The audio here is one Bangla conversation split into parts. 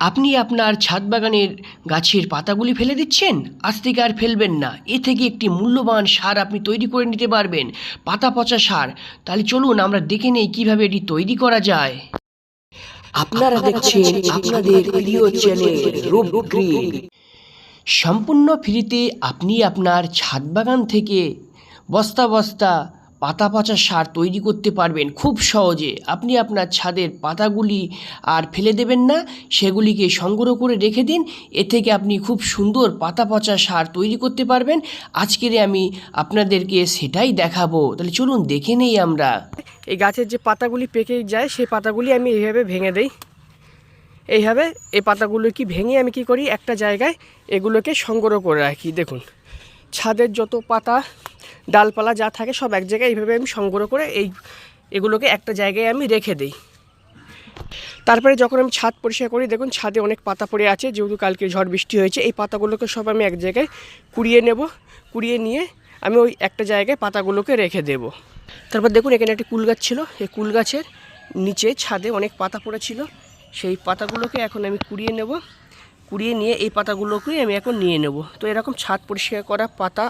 আপনি আপনার ছাদ বাগানের গাছের পাতাগুলি ফেলে দিচ্ছেন? আজ থেকে আর ফেলবেন না। এ থেকে একটি মূল্যবান সার আপনি তৈরি করে নিতে পারবেন। পাতা পচা সার। তাহলে চলুন আমরা দেখে নেই কীভাবে এটি তৈরি করা যায়। আপনারা দেখছেন আপনাদের প্রিয় চ্যানেল সম্পূর্ণ ফ্রিতে আপনি আপনার ছাদ বাগান থেকে বস্তা বস্তা পাতা পচা সার তৈরি করতে পারবেন খুব সহজে। আপনি আপনার ছাদের পাতাগুলি আর ফেলে দেবেন না, সেগুলিকে সংগ্রহ করে রেখে দিন। এ থেকে আপনি খুব সুন্দর পাতা পচা সার তৈরি করতে পারবেন। আজকের আমি আপনাদেরকে সেটাই দেখাবো। তাহলে চলুন দেখে নেই আমরা। এই গাছের যে পাতাগুলি পেকে যায়, সেই পাতাগুলি আমি এইভাবে ভেঙে দেই। এইভাবে এই পাতাগুলো কি ভেঙে আমি কি করি? একটা জায়গায় এগুলোকে সংগ্রহ করে রাখি। দেখুন ছাদের যত পাতা, ডালপালা যা থাকে সব এক জায়গায় এইভাবে আমি সংগ্রহ করে এই এগুলোকে একটা জায়গায় আমি রেখে দিই। তারপরে যখন আমি ছাদ পরিষ্কার করি, দেখুন ছাদে অনেক পাতা পড়ে আছে, যেহেতু কালকে ঝড় বৃষ্টি হয়েছে, এই পাতাগুলোকে সব আমি এক জায়গায় কুড়িয়ে নেব, কুড়িয়ে নিয়ে আমি ওই একটা জায়গায় পাতাগুলোকে রেখে দেব। তারপর দেখুন এখানে একটি কুল গাছ ছিল, এই কুল গাছের নিচে ছাদে অনেক পাতা পড়েছিল, সেই পাতাগুলোকে এখন আমি কুড়িয়ে নেব। কুড়িয়ে নিয়ে এই পাতাগুলোকেই আমি এখন নিয়ে নেব। তো এরকম ছাদ পরিষ্কার করা পাতা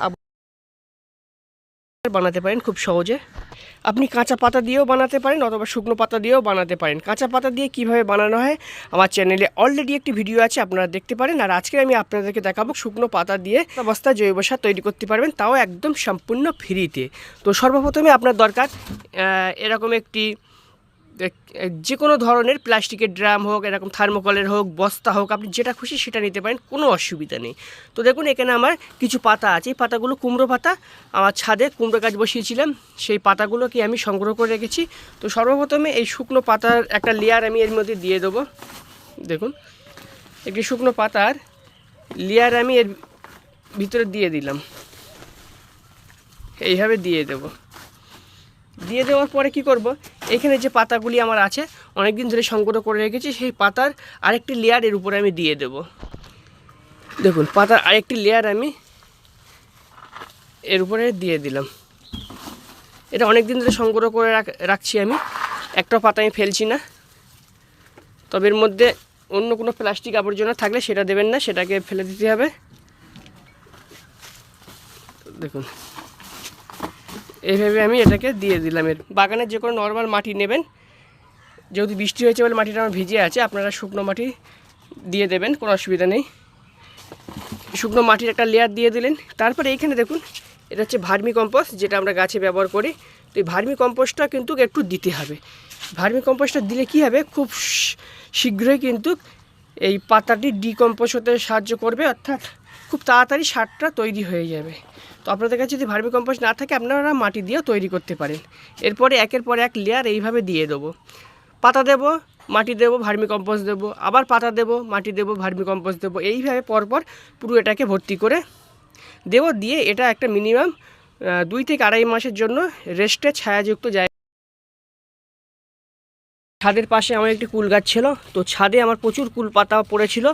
বানাতে পারেন খুব সহজে। আপনি কাঁচা পাতা দিয়েও বানাতে পারেন অথবা শুকনো পাতা দিয়েও বানাতে পারেন। কাঁচা পাতা দিয়ে কীভাবে বানানো হয় আমার চ্যানেলে অলরেডি একটি ভিডিও আছে, আপনারা দেখতে পারেন। আর আজকে আমি আপনাদেরকে দেখাবো শুকনো পাতা দিয়ে অবস্থা জৈব সার তৈরি করতে পারবেন, তাও একদম সম্পূর্ণ ফ্রিতে তো। সর্বপ্রথমে আপনার দরকার এরকম একটি এক- যে কোনো ধরনের, প্লাস্টিকের ড্রাম হোক, এরকম থার্মোকলের হোক, বস্তা হোক, আপনি যেটা খুশি সেটা নিতে পারেন, কোনো অসুবিধা নেই। তো দেখুন, এখানে আমার কিছু পাতা আছে। এই পাতাগুলো কুমড়ো পাতা। আমার ছাদে কুমড়ো গাছ বসিয়েছিলাম। সেই পাতাগুলোকে আমি সংগ্রহ করে রেখেছি। তো সর্বপ্রথমে এই শুকনো পাতার একটা লেয়ার আমি এর মধ্যে দিয়ে দেবো। দেখুন, একটি শুকনো পাতার লেয়ার আমি এর ভিতরে দিয়ে দিলাম। এইভাবে দিয়ে দেবো। দিয়ে দেওয়ার পরে কি করব? এখানে যে পাতাগুলি আমার আছে অনেক দিন ধরে সংগ্রহ করে রেখেছি, সেই পাতার আরেকটি লেয়ার এর উপরে আমি দিয়ে দেব। দেখুন, পাতার আরেকটি লেয়ার আমি এর উপরে দিয়ে দিলাম। এটা অনেক দিন ধরে সংগ্রহ করে রাখ- রাখছি আমি। একটা পাতা আমি ফেলছি না। তবে এর মধ্যে অন্য কোনো প্লাস্টিক আবর্জনা থাকলে সেটা দেবেন না, সেটাকে ফেলে দিতে হবে। দেখুন এইভাবে আমি এটাকে দিয়ে দিলাম। এর বাগানের যে কোনো নর্মাল মাটি নেবেন। যেহেতু বৃষ্টি হয়েছে বলে মাটিটা আমার ভিজে আছে, আপনারা শুকনো মাটি দিয়ে দেবেন, কোনো অসুবিধা নেই। শুকনো মাটির একটা লেয়ার দিয়ে দিলেন। তারপরে এইখানে দেখুন, এটা হচ্ছে ভার্মি কম্পোস্ট যেটা আমরা গাছে ব্যবহার করি। তো এই ভার্মি কম্পোস্টটা কিন্তু একটু দিতে হবে। ভার্মি কম্পোস্টটা দিলে কী হবে? খুব শীঘ্রই কিন্তু এই পাতাটি ডিকম্পোজ হতে সাহায্য করবে, অর্থাৎ খুব তাড়াতাড়ি সারটা তৈরি হয়ে যাবে। তো আপনাদের কাছে যদি ভার্মি কম্পোস্ট না থাকে, আপনারা মাটি দিয়েও তৈরি করতে পারেন। এরপরে একের পর এক লেয়ার এইভাবে দিয়ে দেবো। পাতা দেবো, মাটি দেবো, ভার্মি কম্পোস্ট দেবো, আবার পাতা দেবো, মাটি দেবো, ভার্মি কম্পোস্ট দেবো, এইভাবে পরপর পুরো এটাকে ভর্তি করে দেবো। দিয়ে এটা একটা মিনিমাম দুই থেকে আড়াই মাসের জন্য রেস্টে ছায়াযুক্ত জায়গা। ছাদের পাশে আমার একটি কুল গাছ ছিল। তো ছাদে আমার প্রচুর কুল পাতা পড়েছিল।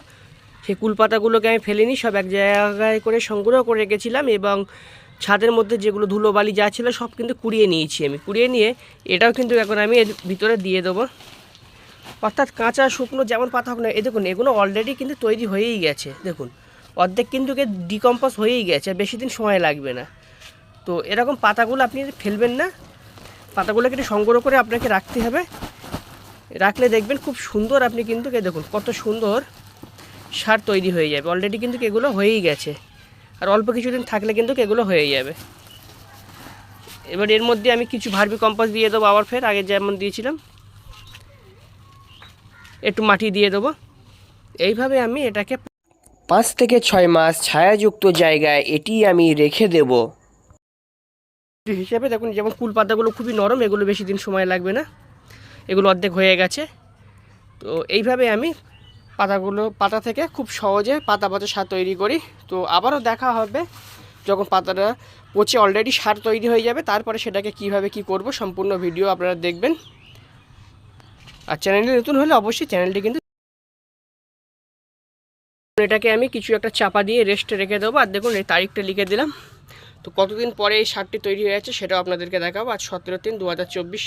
সেই কুল পাতাগুলোকে আমি ফেলিনি, সব এক জায়গায় করে সংগ্রহ করে রেখেছিলাম এবং ছাদের মধ্যে যেগুলো ধুলোবালি যা ছিল সব কিন্তু কুড়িয়ে নিয়েছি আমি। কুড়িয়ে নিয়ে এটাও কিন্তু এখন আমি এর ভিতরে দিয়ে দেবো। অর্থাৎ কাঁচা, শুকনো যেমন পাতা হোক না, এ দেখুন, এগুলো অলরেডি কিন্তু তৈরি হয়েই গেছে, দেখুন। অর্ধেক কিন্তু কে ডিকম্পোজ হয়েই গেছে, বেশি দিন সময় লাগবে না। তো এরকম পাতাগুলো আপনি ফেলবেন না, পাতাগুলোকে একটু সংগ্রহ করে আপনাকে রাখতে হবে। রাখলে দেখবেন খুব সুন্দর আপনি কিন্তু, এ দেখুন, কত সুন্দর সার তৈরি হয়ে যাবে। অলরেডি কিন্তু এগুলো হয়েই গেছে। আর অল্প কিছুদিন থাকলে কিন্তু এগুলো হয়ে যাবে। এবার এর মধ্যে আমি কিছু ভার্মি কম্পোস্ট দিয়ে দেবো আবার ফের আগে যেমন দিয়েছিলাম। একটু মাটি দিয়ে দেবো। এইভাবে আমি এটাকে পাঁচ থেকে ছয় মাস ছায়াযুক্ত জায়গায় এটি আমি রেখে দেব। হিসাবে দেখুন যেমন কুল পাতাগুলো খুবই নরম এগুলো বেশি দিন সময় লাগবে না। এগুলো অর্ধেক হয়ে গেছে। তো এইভাবে আমি পাতাগুলো, পাতা থেকে খুব সহজে পাতা পচা সার তৈরি করি। তো আবারও দেখা হবে যখন পাতাটা পচে অলরেডি সার তৈরি হয়ে যাবে, তারপরে সেটাকে কীভাবে কি করব সম্পূর্ণ ভিডিও আপনারা দেখবেন। আর চ্যানেলটি নতুন হলে অবশ্যই চ্যানেলটি কিন্তু এটাকে আমি কিছু একটা চাপা দিয়ে রেস্টে রেখে দেবো। আর দেখুন, এই তারিখটা লিখে দিলাম। তো কতদিন পরে এই সারটি তৈরি হয়ে যাচ্ছে সেটাও আপনাদেরকে দেখাবো। আজ সতেরো তিন দু হাজার চব্বিশ।